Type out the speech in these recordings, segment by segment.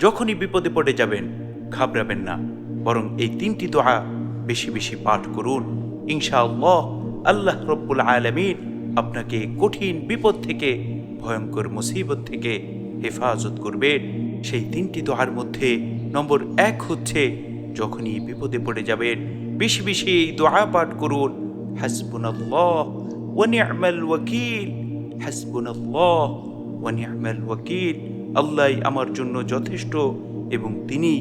যখনই বিপদে পড়ে যাবেন, ঘাবড়াবেন না। বরং এই তিনটি দোয়া বেশি বেশি পাঠ করুন। ইনশাআল্লাহ আল্লাহ রব্বুল আলমিন আপনাকে কঠিন বিপদ থেকে, ভয়ঙ্কর মুসিবত থেকে হেফাজত করবেন। সেই তিনটি দোয়ার মধ্যে নম্বর এক হচ্ছে, যখনই বিপদে পড়ে যাবেন, বেশি বেশি এই দোয়া পাঠ করুন। হাসবুনাল্লাহ ওয়া নি'মাল ওয়াকিল। হাসবুনাল্লাহ ওয়া নি'মাল ওয়াকিল। আল্লাহ আমার জন্য যথেষ্ট এবং তিনি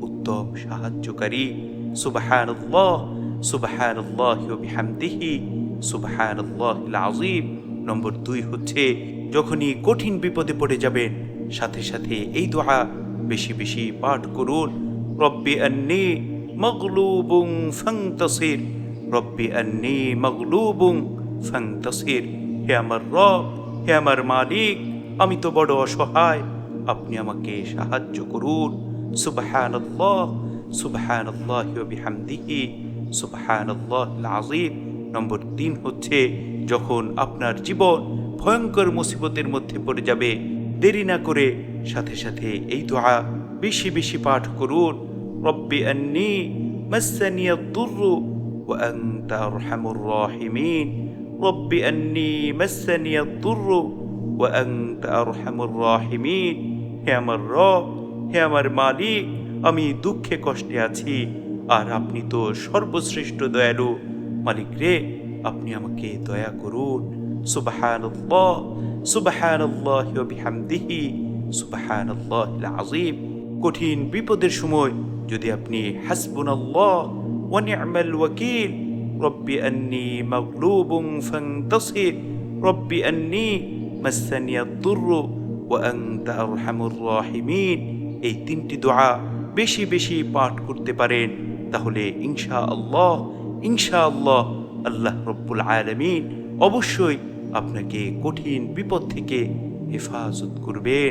উত্তম সাহায্যকারী। সুবহানাল্লাহ, সুবহানাল্লাহি ওয়া বিহামদিহি, সুবহানাল্লাহিল আযীম। নম্বর দুই হচ্ছে, যখনই কঠিন বিপদে পড়ে যাবেন, সাথে সাথে এই দোয়া বেশি বেশি পাঠ করুন। রব্বি আন্নি মগলুবুং ফাংতাসির রব্বি আন্নি মগলুবুং ফাংতাসির হে আমার রব, হে আমার মালিক, আমি তো বড় অসহায়। আপনি আমাকে সাহায্য করুন। সুবহানাল্লাহ, সুবহানাল্লাহি বিহামদিহি, সুবহানাল্লাহিল আযীম। নম্বর তিন হচ্ছে, যখন আপনার জীবন ভয়ঙ্কর মুসিবতের মধ্যে পড়ে যাবে, দেরি না করে সাথে সাথে এই দোয়া বেশি বেশি পাঠ করুন। রব্বি আন্নি মাসানিয়া দুরু ওয়া আনতা আরহামুর রাহিমিন। রব্বি আন্নি মাসানিয়া দুরু ওয়া আনতা আরহামুর রাহিমিন। হে আমার রব, হে আমার মালিক, আমি দুঃখে কষ্টে আছি। আর আপনি তো সর্বশ্রেষ্ঠ দয়ালু। মালিক রে, আপনি আমাকে দয়া করুন। সুবহানাল্লাহ, সুবহানাল্লাহি বিহামদিহি, সুবহানাল্লাহিল আযীম। কঠিন বিপদের সময় যদি আপনি হাসবুনাল্লাহ ওয়া নি'মাল ওয়াকিল, রব্বি আন্নি মাগলুবুন ফান্তাসির, রব্বি আন্নি মাসানিয়া দুরু ওয়া আনতা আরহামুর রাহিমিন। এই তিনটি দোয়া বেশি বেশি পাঠ করতে পারেন। তাহলে ইনশা আল্লাহ ইনশা আল্লাহ আল্লাহ রব্বুল আলমিন অবশ্যই আপনাকে কঠিন বিপদ থেকে হেফাজত করবেন।